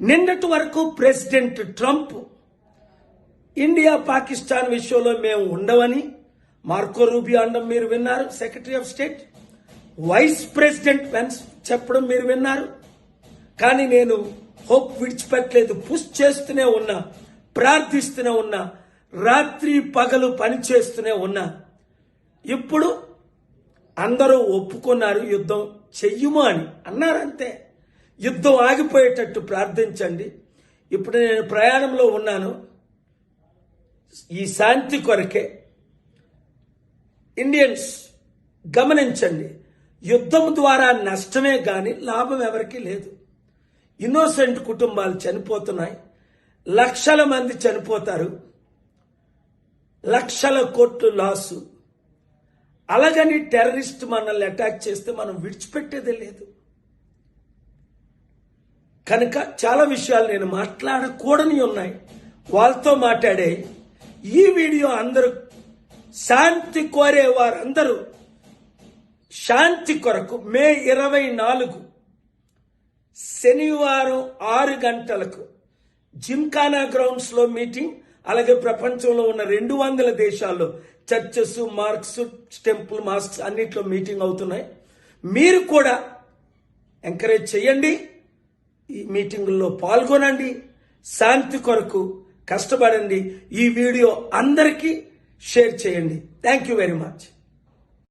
నిన్నటి వరకు president Trump India Pakistan విషయంలో మేము ఉండవని మార్కో రూబియో అనడం మీరు విన్నారు secretary of state. Vice president Pence చెప్పడం మీరు విన్నారు. కానీ నేను హోప్ విడిచిపెట్టలేదు పుష్ చేస్తూనే ఉన్నా ప్రార్థిస్తూనే ఉన్నా రాత్రి పగలు పని చేస్తూనే ఉన్నా. ఇప్పుడు అందరూ ఒప్పుకున్నారు యుద్ధం చెయ్యుమా అని అన్నారంతే. యుద్ధం ఆగిపోయేటట్టు ప్రార్థించండి. ఇప్పుడు నేను ప్రయాణంలో ఉన్నాను. ఈ శాంతి కొరకే ఇండియన్స్ గమనించండి. యుద్ధం ద్వారా నష్టమే కానీ లాభం ఎవరికీ లేదు. ఇన్నోసెంట్ కుటుంబాలు చనిపోతున్నాయి. లక్షల మంది చనిపోతారు. లక్షల కోట్లు లాసు. అలాగని టెర్రరిస్ట్ మనల్ని అటాక్ చేస్తే మనం విడిచిపెట్టేదే లేదు. కనుక చాలా విషయాలు నేను మాట్లాడకూడని ఉన్నాయి. వాళ్ళతో మాట్లాడే ఈ వీడియో అందరూ శాంతి కోరే వారందరూ శాంతి కొరకు మే ఇరవై నాలుగు శనివారం ఆరు గంటలకు జిమ్ఖానా గ్రౌండ్స్లో మీటింగ్ అలాగే ప్రపంచంలో ఉన్న రెండు వందల దేశాల్లో చర్చెస్ మార్క్స్ టెంపుల్ మాస్క్స్ అన్నిట్లో మీటింగ్ అవుతున్నాయి. మీరు కూడా ఎంకరేజ్ చేయండి. ఈ మీటింగుల్లో పాల్గొనండి శాంతి కొరకు కష్టపడండి. ఈ వీడియో అందరికీ షేర్ చేయండి. Thank you very much